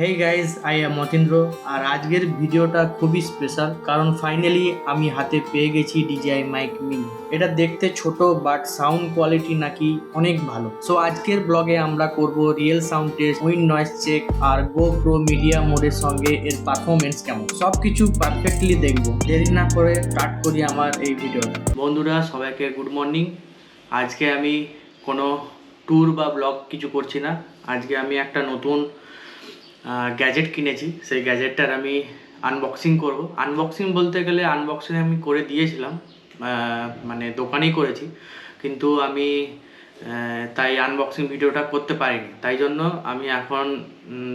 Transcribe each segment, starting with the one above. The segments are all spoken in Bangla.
Hey guys I am Matindra আর আজকের ভিডিওটা খুবই স্পেশাল কারণ ফাইনালি আমি হাতে পেয়ে গেছি ডিজিআই মাইক মিনি এটা দেখতে ছোট বাট সাউন্ড কোয়ালিটি নাকি অনেক ভালো। সো আজকের ব্লগে আমরা করব real sound test wind noise check আর গো প্রো মিডিয়া মোডের সঙ্গে এর পারফরমেন্স কেমন। সব কিছু পারফেক্টলি দেখব। দেরি না করে স্টার্ট করি আমার এই ভিডিওটা। বন্ধুরা, সবাইকে গুড মর্নিং আজকে আমি কোনো ট্যুর বা ব্লগ কিছু করছি না। আজকে আমি একটা নতুন গ্যাজেট কিনেছি। সেই গ্যাজেটটার আমি আনবক্সিং করব। আনবক্সিং বলতে গেলে আনবক্সিং আমি করে দিয়েছিলাম। মানে দোকানেই করেছি। কিন্তু আমি তাই আনবক্সিং ভিডিওটা করতে পারিনি। তাই জন্য আমি এখন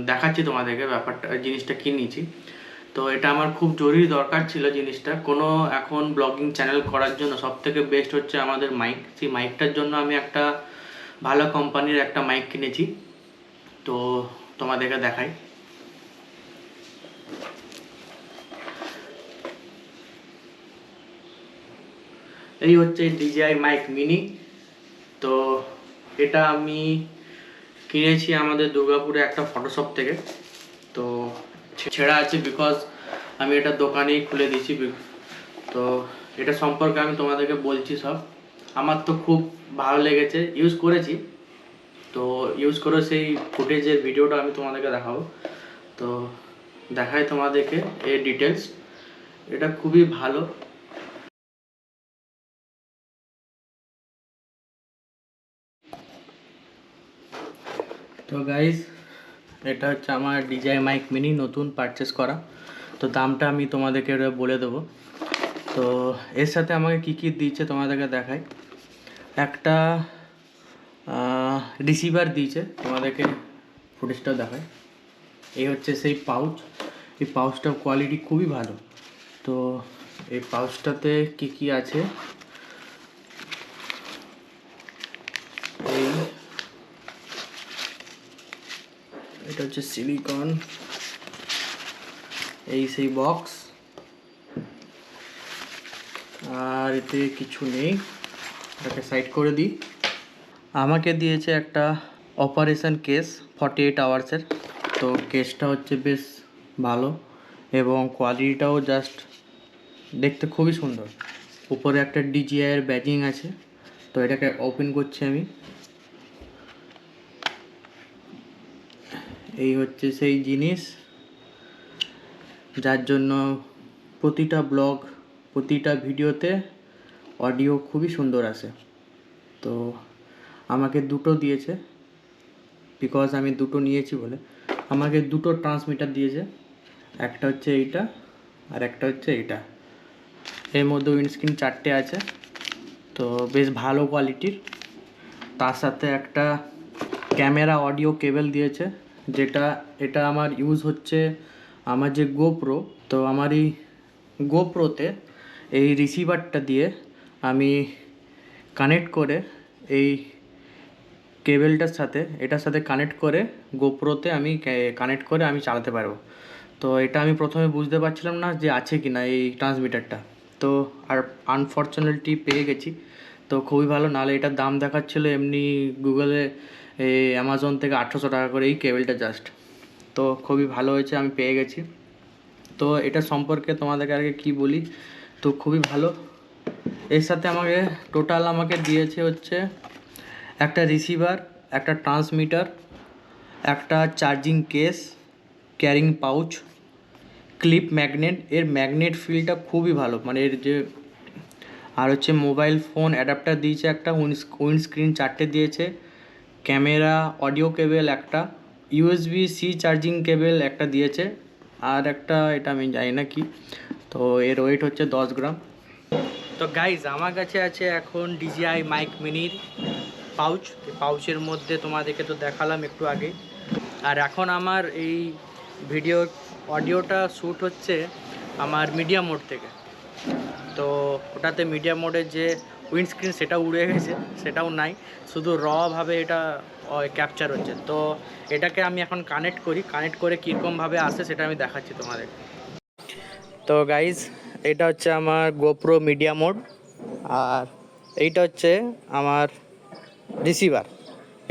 দেখাচ্ছি তোমাদেরকে ব্যাপারটা, জিনিসটা কিনেছি তো এটা আমার খুব জরুরি দরকার ছিল জিনিসটা। কোনো এখন ব্লগিং চ্যানেল করার জন্য সব থেকে বেস্ট হচ্ছে আমাদের মাইক সেই মাইকটার জন্য আমি একটা ভালো কোম্পানির একটা মাইক কিনেছি। তো তোমাদেরকে দেখাই। এই হচ্ছে ডিজিআই মাইক মিনি তো এটা আমি কিনেছি আমাদের দুর্গাপুরে একটা ফটোশপ থেকে। তো ছেঁড়া আছে বিকজ আমি এটা দোকানেই খুলে দিয়েছি। তো এটা সম্পর্কে আমি তোমাদেরকে বলছি সব। আমার তো খুব ভালো লেগেছে। ইউজ করেছি। তো ইউজ করে সেই ফুটেজের ভিডিওটা আমি তোমাদেরকে দেখাবো। তো দেখাই তোমাদেরকে এর ডিটেলস এটা খুবই ভালো। তো গাইজ এটা হচ্ছে আমার ডিজাই মাইক মিনি নতুন পারচেস করা। তো দামটা আমি তোমাদেরকে বলে দেবো। তো এর সাথে আমাকে কি কি দিচ্ছে তোমাদেরকে দেখাই। একটা রিসিভার দিয়েছে। তোমাদেরকে ফুটেজটাও দেখায় এই হচ্ছে সেই পাউচ এই পাউচটার কোয়ালিটি খুবই ভালো। তো এই পাউচটাতে কি কি আছে? এই এটা হচ্ছে সিলিকন এই সেই বক্স আর এতে কিছু নেই। এটাকে সাইড করে দিই। আমাকে দিয়েছে একটা অপারেশন কেস ফর্টি এইট আওয়ার্সের তো কেসটা হচ্ছে বেশ ভালো এবং কোয়ালিটিটাও জাস্ট দেখতে খুবই সুন্দর। উপরে একটা ডিজিআইয়ের ব্যাজিং আছে, তো এটাকে ওপেন করছি আমি। এই হচ্ছে সেই জিনিস, যার জন্য প্রতিটা ব্লগ প্রতিটা ভিডিওতে অডিও খুবই সুন্দর আসে। তো আমাকে দুটো দিয়েছে বিকজ আমি দুটো নিয়েছি বলে। আমাকে দুটো ট্রান্সমিটার দিয়েছে, একটা হচ্ছে এইটা আর একটা হচ্ছে এইটা। এর মধ্যে উইন্ডস্ক্রিন চারটে আছে, তো বেশ ভালো কোয়ালিটির তার সাথে একটা ক্যামেরা অডিও কেবল দিয়েছে, যেটা, এটা আমার ইউজ হচ্ছে আমার যে গোপ্রো তো আমার এই গোপ্রোতে এই রিসিভারটা দিয়ে আমি কানেক্ট করে এই কেবেলটার সাথে, এটার সাথে কানেক্ট করে গোপ্রোতে আমি কানেক্ট করে আমি চালাতে পারব। তো এটা আমি প্রথমে বুঝতে পারছিলাম না যে আছে কি না এই ট্রান্সমিটারটা তো আর আনফর্চুনেটলি পেয়ে গেছি। তো খুবই ভালো, নাহলে এটার দাম দেখাচ্ছিলো এমনি গুগলে অ্যামাজন থেকে আঠেরোশো টাকা করে এই কেবেলটা জাস্ট তো খুবই ভালো হয়েছে, আমি পেয়ে গেছি। তো এটা সম্পর্কে তোমাদেরকে আগে কি বলি? তো খুবই ভালো। এর সাথে আমাকে টোটাল আমাকে দিয়েছে হচ্ছে একটা রিসিভার একটা ট্রান্সমিটার একটা charging case carrying pouch clip magnet এর ম্যাগনেট ফিলটা খুবই ভালো। মানে এর যে, আর হচ্ছে মোবাইল ফোন অ্যাডাপ্টার দিয়েছে একটা উইন্ডস্ক্রিন চারটে দিয়েছে ক্যামেরা অডিও কেবল একটা ইউএসবি সি চার্জিং কেবল একটা দিয়েছে, আর একটা এটা আমি জানি না কি। তো এর ওয়েট হচ্ছে দশ গ্রাম। তো গাইজ আমার কাছে আছে এখন ডিজিআই মাইক মিনির পাউচ পাউচের মধ্যে তোমাদেরকে তো দেখালাম একটু আগে। আর এখন আমার এই ভিডিও অডিওটা শ্যুট হচ্ছে আমার মিডিয়া মোড থেকে। তো ওটাতে মিডিয়া মোডের যে উইন্ডস্ক্রিন সেটা উড়ে গেছে, সেটাও নাই। শুধু রভাবে এটা ক্যাপচার হচ্ছে। তো এটাকে আমি এখন কানেক্ট করি। কানেক্ট করে কীরকমভাবে আসে সেটা আমি দেখাচ্ছি তোমাদের। তো গাইজ এটা হচ্ছে আমার গোপ্রো মিডিয়া মোড আর এইটা হচ্ছে আমার রিসিভার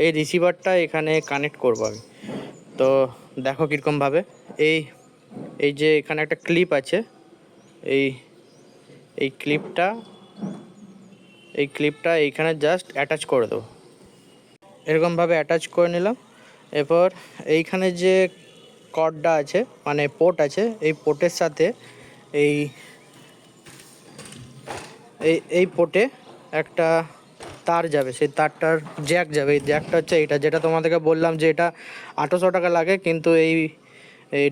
এই রিসিভারটা এখানে কানেক্ট করব আমি। তো দেখো কীরকমভাবে এই এই যে এখানে একটা ক্লিপ আছে, এই এই ক্লিপটা এই ক্লিপটা এইখানে জাস্ট অ্যাটাচ করে দেবো। এরকমভাবে অ্যাটাচ করে নিলাম। এরপর এইখানে যে কর্ডটা আছে মানে পোর্ট আছে, এই পোর্টের সাথে এই এই পোর্টে একটা তার যাবে, সেই তারটার জ্যাক যাবে। এই জ্যাকটা হচ্ছে এইটা, যেটা তোমাদেরকে বললাম যে এটা আঠেরোশো টাকা লাগে, কিন্তু এই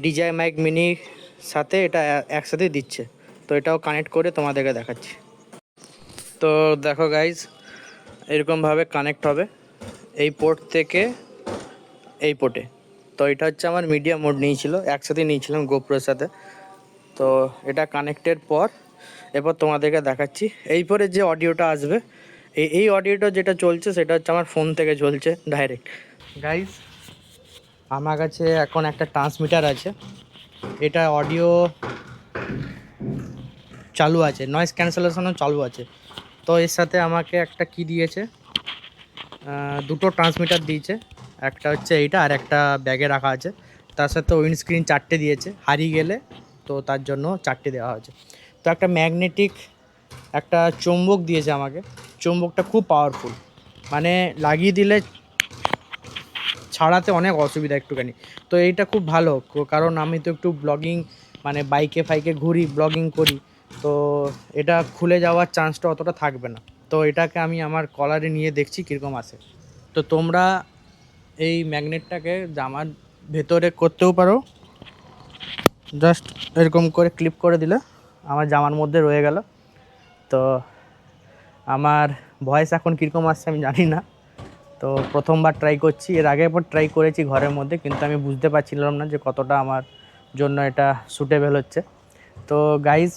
ডিজাই মাইক মিনি সাথে এটা একসাথে দিচ্ছে। তো এটাও কানেক্ট করে তোমাদেরকে দেখাচ্ছি। তো দেখো গাইজ এরকমভাবে কানেক্ট হবে এই পোর্ট থেকে এই পোর্টে। তো এটা হচ্ছে আমার মিডিয়া মোড নিয়েছিল একসাথে নিয়েছিলাম গোপ্রোর সাথে। তো এটা কানেক্টের পর, এরপর তোমাদেরকে দেখাচ্ছি। এই পরে যে অডিওটা আসবে এই এই অডিওটা যেটা চলছে, সেটা হচ্ছে আমার ফোন থেকে চলছে ডাইরেক্ট গাইজ আমার কাছে এখন একটা ট্রান্সমিটার আছে। এটা অডিও চালু আছে নয়েজ ক্যান্সেলেশনও চালু আছে। তো এর সাথে আমাকে একটা কি দিয়েছে। দুটো ট্রান্সমিটার দিয়েছে। একটা হচ্ছে এইটা আর একটা ব্যাগে রাখা আছে। তার সাথে উইন্ডস্ক্রিন চারটে দিয়েছে, হারিয়ে গেলে তো তার জন্য চারটে দেওয়া হয়েছে। তো একটা ম্যাগনেটিক একটা চুম্বক দিয়েছে আমাকে। চুম্বকটা খুব পাওয়ারফুল মানে লাগিয়ে দিলে ছাড়াতে অনেক অসুবিধা একটুখানি। তো এইটা খুব ভালো, কারণ আমি তো একটু ব্লগিং মানে বাইকে ফাইকে ঘুরি ব্লগিং করি। তো এটা খুলে যাওয়ার চান্সটা অতটা থাকবে না। তো এটাকে আমি আমার কলারে নিয়ে দেখছি কীরকম আছে। তো তোমরা এই ম্যাগনেটটাকে জামার ভেতরে করতেও পারো। জাস্ট এরকম করে ক্লিপ করে দিলে, আমার জামার মধ্যে রয়ে গেল। তো আমার ভয়েস এখন কীরকম আসছে আমি জানি না। তো প্রথমবার ট্রাই করছি, এর আগে একবার ট্রাই করেছি ঘরের মধ্যে, কিন্তু আমি বুঝতে পারছিলাম না যে কতটা আমার জন্য এটা সুটেবল হচ্ছে। তো গাইজ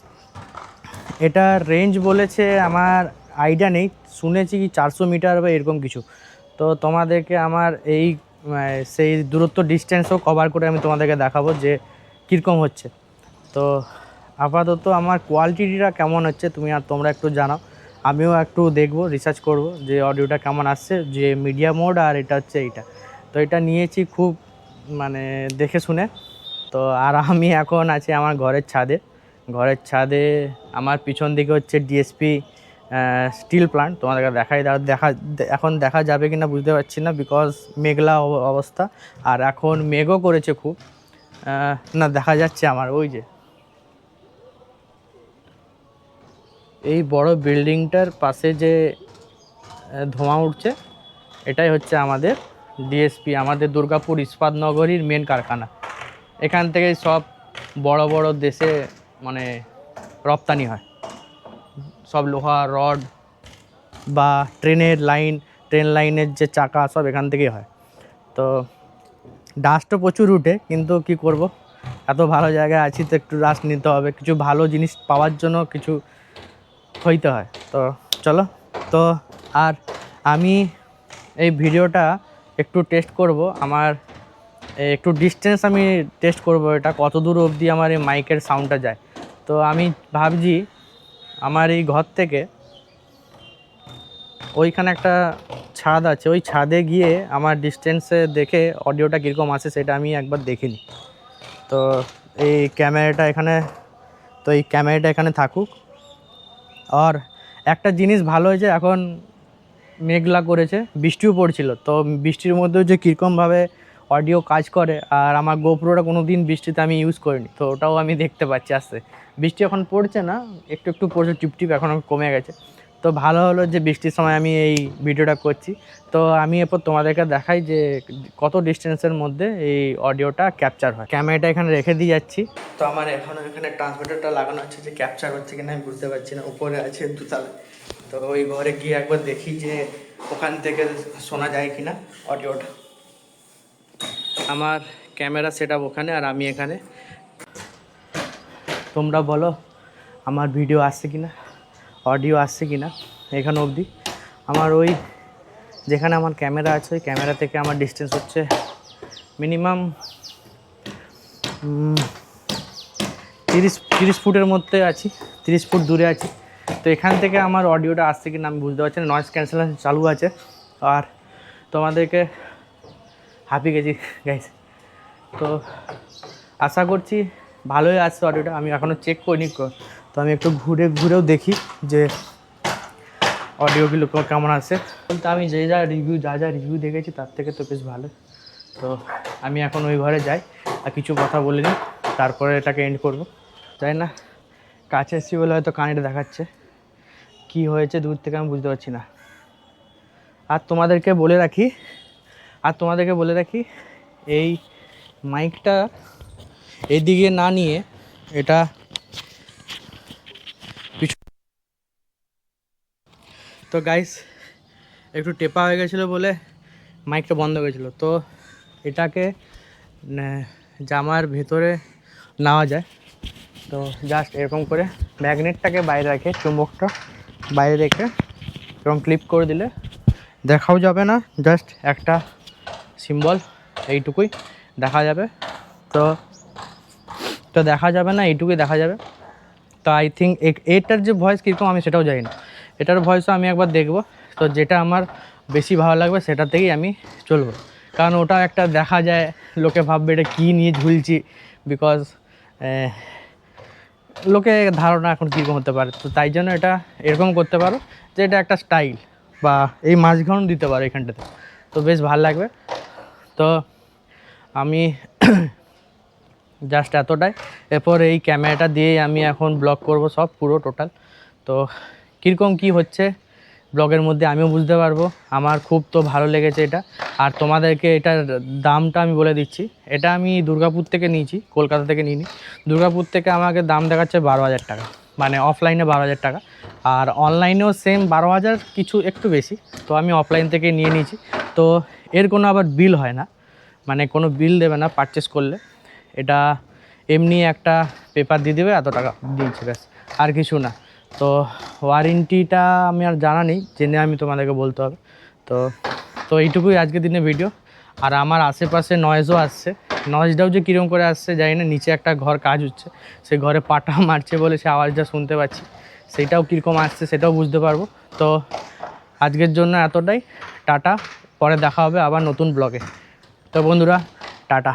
এটা রেঞ্জ বলেছে আমার আইডিয়া নেই, শুনেছি কি চারশো মিটার বা এরকম কিছু। তো তোমাদেরকে আমার এই সেই দূরত্ব ডিস্টেন্সও কভার করে আমি তোমাদেরকে দেখাবো যে কীরকম হচ্ছে। তো আপাতত আমার কোয়ালিটিটা কেমন হচ্ছে তুমি আর তোমরা একটু জানাও। আমিও একটু দেখব রিসার্চ করব যে অডিওটা কেমন আসছে, যে মিডিয়া মোড আর এটা হচ্ছে এইটা। তো এটা নিয়েছি খুব মানে দেখে শুনে। তো আর আমি এখন আছি আমার ঘরের ছাদে। ঘরের ছাদে আমার পিছন দিকে হচ্ছে ডিএসপি স্টিল প্লান্ট তোমাদেরকে দেখাই, দেখা এখন দেখা যাবে কিনা বুঝতে পারছি না বিকজ মেঘলা অব- অবস্থা। আর এখন মেঘও করেছে খুব। না, দেখা যাচ্ছে আমার, ওই যে। এই বড় বিল্ডিংটার পাশে যে ধোঁয়া উঠছে, এটাই হচ্ছে আমাদের ডিএসপি, আমাদের দুর্গাপুর ইস্পাত নগরীর মেন কারখানা। এখান থেকে সব বড় বড় দেশে মানে রপ্তানি হয়। সব লোহা, রড বা ট্রেনের লাইন, ট্রেন লাইনের যে চাকা সব এখান থেকেই হয়। তো ডাস্টও প্রচুর উঠে, কিন্তু কি করব? এত ভালো জায়গায় আছি তো একটু ডাস্ট নিতে হবে। কিছু ভালো জিনিস পাওয়ার জন্য কিছু হইতে হয়। তো চলো, তো আর আমি এই ভিডিওটা একটু টেস্ট করব। আমার একটু ডিস্টেন্স আমি টেস্ট করব এটা, কত দূর অবধি আমার এই মাইকের সাউন্ডটা যায়। তো আমি ভাবছি আমার এই ঘর থেকে ওইখানে একটা ছাদ আছে, ওই ছাদে গিয়ে আমার ডিস্টেন্সে দেখে অডিওটা কীরকম আসে সেটা আমি একবার দেখিনি তো এই ক্যামেরাটা এখানে, তো এই ক্যামেরাটা এখানে থাকুক। আর একটা জিনিস ভালো হয়েছে, এখন মেঘলা করেছে, বৃষ্টিও পড়ছিল। তো বৃষ্টির মধ্যেও যে কীরকমভাবে অডিও কাজ করে, আর আমার গোপ্রোটা কোনো দিন বৃষ্টিতে আমি ইউজ করিনি, তো ওটাও আমি দেখতে পাচ্ছি আস্তে। বৃষ্টি এখন পড়ছে না, একটু একটু পড়ছে, টিপটিপ এখন কমে গেছে। তো ভালো হলো যে বৃষ্টির সময় আমি এই ভিডিওটা করছি। তো আমি এরপর তোমাদেরকে দেখাই যে কত ডিস্টেন্সের মধ্যে এই অডিওটা ক্যাপচার হয়। ক্যামেরাটা এখানে রেখে দিয়ে যাচ্ছি। তো আমার এখনও এখানে ট্রান্সমিটারটা লাগানো হচ্ছে যে ক্যাপচার হচ্ছে কিনা আমি বুঝতে পারছি না। উপরে আছে দুতলা। তো ওই ঘরে গিয়ে একবার দেখি যে ওখান থেকে শোনা যায় কিনা অডিওটা আমার ক্যামেরা সেট ওখানে আর আমি এখানে। তোমরা বলো, আমার ভিডিও আসছে কি না অডিও আসছে কি না, এখানে অবধি। আমার ওই যেখানে আমার ক্যামেরা আছে, ওই ক্যামেরা থেকে আমার ডিস্টেন্স হচ্ছে মিনিমাম তিরিশ তিরিশ ফুটের মধ্যে আছি, তিরিশ ফুট দূরে আছি। তো এখান থেকে আমার অডিওটা আসছে কি না আমি বুঝতে পারছি না নয়েজ ক্যান্সেলেশন চালু আছে। আর তোমাদেরকে হাঁপিয়ে গেছি গাইস তো আশা করছি ভালোই আসছে অডিওটা, আমি এখনও চেক করিনি তো আমি একটু ঘুরে ঘুরেও দেখি যে অডিওগুলো কেমন আছে। বলতে আমি যে যা রিভিউ যা যা রিভিউ দেখেছি তার থেকে তো বেশ ভালো। তো আমি এখন ওই ঘরে যাই, আর কিছু কথা বলে নিই, তারপরে এটাকে এন্ড করব। যাই না? কাছে এসেছি বলে হয়তো কানেক্ট দেখাচ্ছে। কি হয়েছে দূর থেকে আমি বুঝতে পারছি না। আর তোমাদেরকে বলে রাখি, আর তোমাদেরকে বলে রাখি, এই মাইকটা এদিকে না নিয়ে এটা তো গাইস একটু টেপা হয়ে গেছিল বলে মাইকটা বন্ধ হয়ে গেছিল। তো এটাকে জামার ভেতরে নেওয়া যায়। তো জাস্ট এরকম করে ম্যাগনেটটাকে বাইরে রেখে, চুম্বকটা বাইরে রেখে এবং ক্লিপ করে দিলে দেখাও যাবে না। জাস্ট একটা সিম্বল এইটুকুই দেখা যাবে। তো তো দেখা যাবে না, এইটুকুই দেখা যাবে। তো আই থিঙ্ক এটার যে ভয়েস কীরকম আমি সেটাও জানি না। এটার ভয়েসও আমি একবার দেখব। তো যেটা আমার বেশি ভালো লাগবে সেটা থেকেই আমি চলবো। কারণ ওটা একটা দেখা যায়, লোকে ভাববে এটা কী নিয়ে ঝুলছি। বিকজ লোকে ধারণা এখন কীরকম হতে পারে। তো তাই জন্য এটা এরকম করতে পারো যে এটা একটা স্টাইল বা এই মাঝখান দিতে পারো এখানটাতে। তো বেশ ভালো লাগবে। তো আমি জাস্ট এতটাই। এরপর এই ক্যামেরাটা দিয়েই আমি এখন ব্লগ করব সব পুরো টোটাল তো কীরকম কি হচ্ছে ব্লগের মধ্যে আমিও বুঝতে পারব। আমার খুব তো ভালো লেগেছে এটা। আর তোমাদেরকে এটার দামটা আমি বলে দিচ্ছি। এটা আমি দুর্গাপুর থেকে নিয়েছি, কলকাতা থেকে নিইনি। দুর্গাপুর থেকে আমাকে দাম দেখাচ্ছে বারো হাজার টাকা। মানে অফলাইনে বারো হাজার টাকা। আর অনলাইনেও সেম বারো হাজার, কিছু একটু বেশি। তো আমি অফলাইন থেকে নিয়ে নিয়েছি। তো এর কোনো আবার বিল হয় না। মানে কোনো বিল দেবে না পারচেস করলে। এটা এমনি একটা পেপার দিয়ে দেবে, এত টাকা দিয়েছে ব্যাস। আর কিছু না। তো ওয়ারেন্টিটা আমি আর জানা নেই, জেনে আমি তোমাদেরকে বলতে হবে। তো তো এইটুকুই আজকের দিনে ভিডিও আর আমার আশেপাশে নয়েজও আসছে। নয়েজটাও যে কীরকম করে আসছে জানি না, নিচে একটা ঘর কাজ হচ্ছে। সে ঘরে পাটা মারছে বলে সে আওয়াজটা শুনতে পাচ্ছি। সেটাও কীরকম আসছে সেটাও বুঝতে পারব। তো আজকের জন্য এতটাই। টাটা, পরে দেখা হবে আবার নতুন ব্লগে তো বন্ধুরা, টাটা।